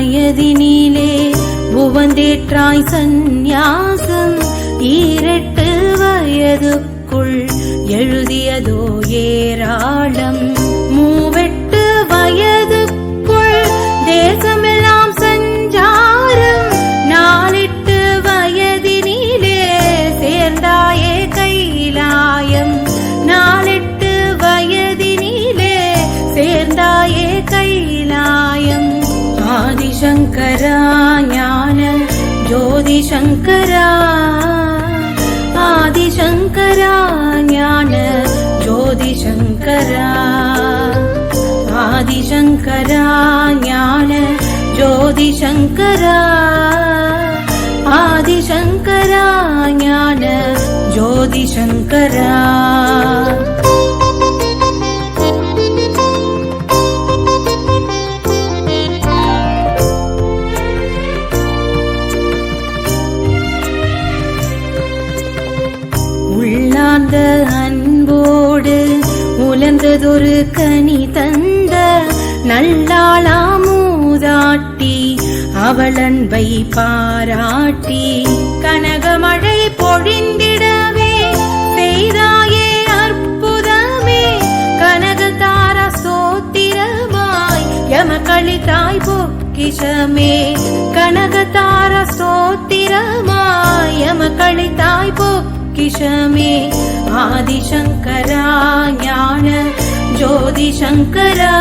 வயதினிலே உவந்தேற்றாய் சந்நியாசம் ஈரெட்டு வயதுக்குள் எழுதியதோ ஏராளம். ஆதிசங்கரா ஞான ஜோதி சங்கரா ஆதிசங்கரா ஞான ஜோதி சங்கரா ஆதிசங்கரா ஞான ஜோதி சங்கரா ஆதிசங்கரா ஞான ஜோதி சங்கரா உலர்ந்ததொரு கனி தந்த நல்லாளாமூதாட்டி அவள் அன்பை பாராட்டி கனகமழை பொழிந்திடவே செய்தாயே அற்புதமே கனகதார ஸ்தோத்திரமாய் யமகளித்தாய் பொக்கிஷமே கனகதார ஸ்தோத்திரமாய் யமகளித்தாய் ஜோதிஷமே ஆதிசங்கரா ஞான ஜோதிசங்கரா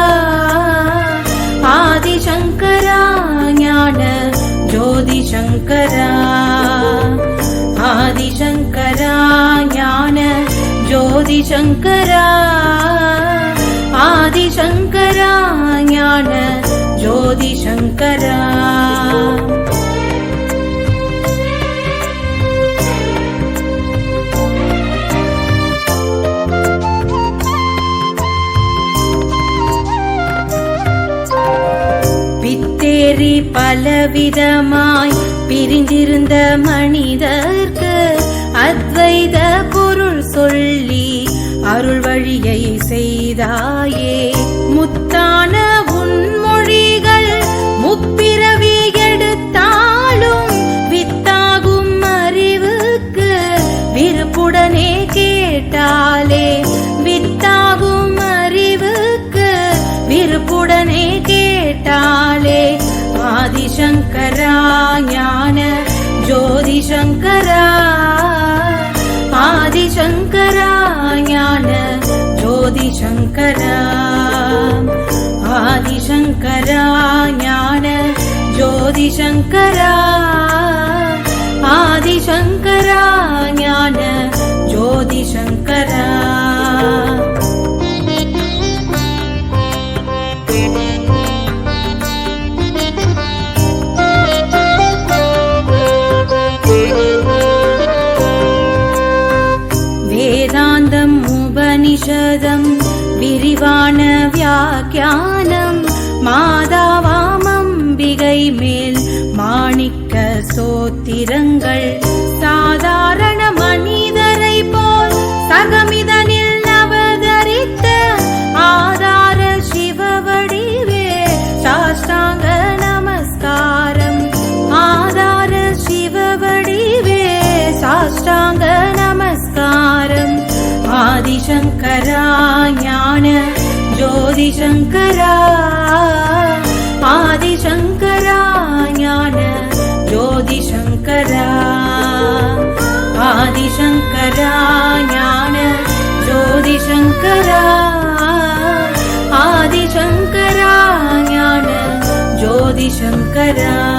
ஆதிசங்கரா ஞான ஜோதிசங்கரா ஆதிசங்கரா ஞான ஜோதிசங்கரா ஆதிசங்கரா ஞான ஜோதிசங்கரா பலவிதமாய் பிரிந்திருந்த மனிதர்க்கு அத்வைத பொருள் சொல்லி அருள் வழியை செய்தாயே. முத்தான சங்கரா ஞான ஜோதி சங்கரா ஆதிசங்கரா ஞான ஜோதி சங்கரா ஆதிசங்கரா ஞான ஜோதி சங்கரா. உபனிஷதம் விரிவான வியாக்கியானம் மாதாவாமம்பிகை மேல் மாணிக்க சோத்திரங்கள் ஆதிசங்கரா ஞான ஜோதிசங்கரா. ஆதிசங்கரா ஞான ஜோதிசங்கரா. ஆதிசங்கரா ஞான ஜோதிசங்கரா. ஆதிசங்கரா ஞான ஜோதிசங்கரா.